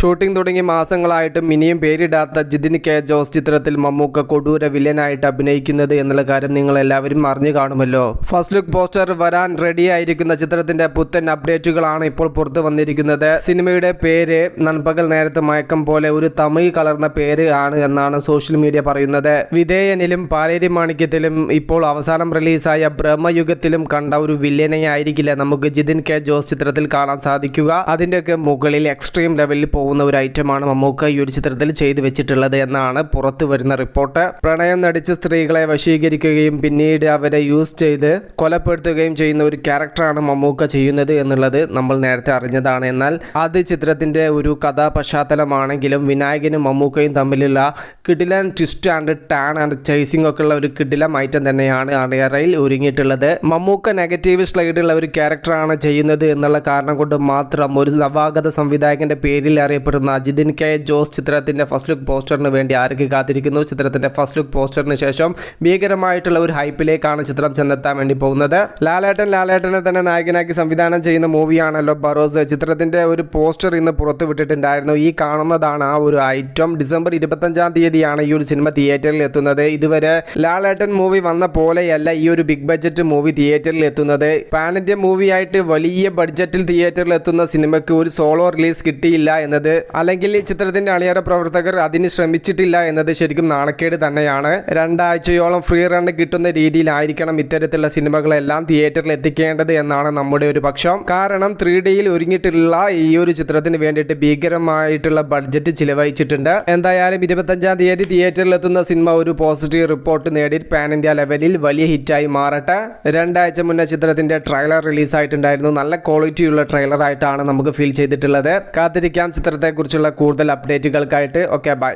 Shooting തുടങ്ങി മാസങ്ങളായിട്ടും ഇനിയും പേരിടാത്ത Jithin K Jose ചിത്രത്തിൽ മമ്മൂക്ക കൊടൂര വില്ലനായിട്ട് അഭിനയിക്കുന്നത് എന്നുള്ള കാര്യം നിങ്ങൾ എല്ലാവരും അറിഞ്ഞു കാണുമല്ലോ. ഫസ്റ്റ് ലുക്ക് പോസ്റ്റർ വരാൻ റെഡിയായിരിക്കുന്ന ചിത്രത്തിന്റെ പുത്തൻ അപ്ഡേറ്റുകളാണ് ഇപ്പോൾ പുറത്തു വന്നിരിക്കുന്നത്. സിനിമയുടെ പേര് നൻപകൽ നേരത്തെ മയക്കം പോലെ ഒരു തമിഴ് കലർന്ന പേര് ആണ് എന്നാണ് സോഷ്യൽ മീഡിയ പറയുന്നത്. വിധേയനിലും പാലേരി മാണിക്യത്തിലും ഇപ്പോൾ അവസാനം റിലീസായ ബ്രഹ്മയുഗത്തിലും കണ്ട ഒരു വില്ലനെ ആയിരിക്കില്ല നമുക്ക് ജിതിൻ കെ ജോസ് ചിത്രത്തിൽ കാണാൻ സാധിക്കുക. അതിന്റെയൊക്കെ മുകളിൽ എക്സ്ട്രീം ലെവലിൽ പോകുന്ന ഒരു ഐറ്റമാണ് മമ്മൂക്ക ഈ ഒരു ചിത്രത്തിൽ ചെയ്തു വെച്ചിട്ടുള്ളത് എന്നാണ് പുറത്തു വരുന്ന റിപ്പോർട്ട്. പ്രണയം നടിച്ച സ്ത്രീകളെ വശീകരിക്കുകയും പിന്നീട് അവരെ യൂസ് ചെയ്ത് കൊലപ്പെടുത്തുകയും ചെയ്യുന്ന ഒരു ക്യാരക്ടറാണ് മമ്മൂക്ക ചെയ്യുന്നത് എന്നുള്ളത് നമ്മൾ നേരത്തെ അറിഞ്ഞതാണ്. എന്നാൽ അത് ചിത്രത്തിന്റെ ഒരു കഥാപശ്ചാത്തലമാണെങ്കിലും വിനായകനും മമ്മൂക്കയും തമ്മിലുള്ള കിടിലൻ twist and turn and chasing ഒക്കെ ഉള്ള ഒരു കിടിലം ഐറ്റം തന്നെയാണ് അണിയറയിൽ ഒരുങ്ങിയിട്ടുള്ളത്. മമ്മൂക്ക നെഗറ്റീവ് സ്ലൈഡുള്ള ഒരു ക്യാരക്ടറാണ് ചെയ്യുന്നത് എന്നുള്ള കാരണം കൊണ്ട് മാത്രം ഒരു നവാഗത സംവിധായകന്റെ പേരിൽ അറിയപ്പെടുന്ന അജിതിൻ കെ ജോസ് ചിത്രത്തിന്റെ ഫസ്റ്റ് ലുക്ക് പോസ്റ്ററിന് വേണ്ടി ആരൊക്കെ കാത്തിരിക്കുന്നു? ചിത്രത്തിന്റെ ഫസ്റ്റ് ലുക്ക് പോസ്റ്ററിന് ശേഷം ഭീകരമായിട്ടുള്ള ഒരു ഹൈപ്പിലേക്കാണ് ചിത്രം ചെന്നെത്താൻ വേണ്ടി പോകുന്നത്. ലാലേട്ടൻ ലാലേട്ടനെ തന്നെ നായകനാക്കി സംവിധാനം ചെയ്യുന്ന മൂവിയാണല്ലോ ബറോസ്. ചിത്രത്തിന്റെ ഒരു പോസ്റ്റർ ഇന്ന് പുറത്തു വിട്ടിട്ടുണ്ടായിരുന്നു. ഈ കാണുന്നതാണ് ആ ഒരു ഐറ്റം ഡിസംബർ ഇരുപത്തഞ്ചാം തീയതിയാണ് ഈ ഒരു സിനിമ തിയേറ്ററിൽ എത്തുന്നത്. ഇതുവരെ ലാലേട്ടൻ മൂവി വന്ന പോലെയല്ല ഈ ഒരു ബിഗ് ബഡ്ജറ്റ് മൂവി തിയേറ്ററിൽ എത്തുന്നത്. പാൻ ഇന്ത്യ മൂവിയായിട്ട് വലിയ ബഡ്ജറ്റിൽ തിയേറ്ററിൽ എത്തുന്ന സിനിമയ്ക്ക് ഒരു സോളോ റിലീസ് കിട്ടിയില്ല എന്നത് അല്ലെങ്കിൽ ഈ ചിത്രത്തിന്റെ അണിയറ പ്രവർത്തകർ അതിന് ശ്രമിച്ചിട്ടില്ല എന്നത് ശരിക്കും നാണക്കേട് തന്നെയാണ്. രണ്ടാഴ്ചയോളം ഫ്രീ റൺ കിട്ടുന്ന രീതിയിലായിരിക്കണം ഇത്തരത്തിലുള്ള സിനിമകളെല്ലാം തിയേറ്ററിൽ എത്തിക്കേണ്ടത് എന്നാണ് നമ്മുടെ ഒരു പക്ഷം. കാരണം ത്രീ ഡിയിൽ ഒരുങ്ങിയിട്ടുള്ള ഈ ഒരു ചിത്രത്തിന് വേണ്ടിയിട്ട് ഭീകരമായിട്ടുള്ള ബഡ്ജറ്റ് ചിലവഴിച്ചിട്ടുണ്ട്. എന്തായാലും ഇരുപത്തഞ്ചാം തീയതി തിയേറ്ററിൽ എത്തുന്ന സിനിമ ഒരു പോസിറ്റീവ് റിപ്പോർട്ട് നേടി പാൻ ഇന്ത്യ ലെവലിൽ വലിയ ഹിറ്റായി മാറട്ടെ. രണ്ടാഴ്ച മുന്നേ ചിത്രത്തിന്റെ ട്രെയിലർ റിലീസായിട്ടുണ്ടായിരുന്നു. നല്ല ക്വാളിറ്റിയുള്ള ട്രെയിലർ ആയിട്ടാണ് നമുക്ക് ഫീൽ ചെയ്തിട്ടുള്ളത്. കാത്തിരിക്കാം ചിത്രത്തെക്കുറിച്ചുള്ള കൂടുതൽ അപ്ഡേറ്റുകൾക്കായിട്ട് ഓക്കെ ബൈ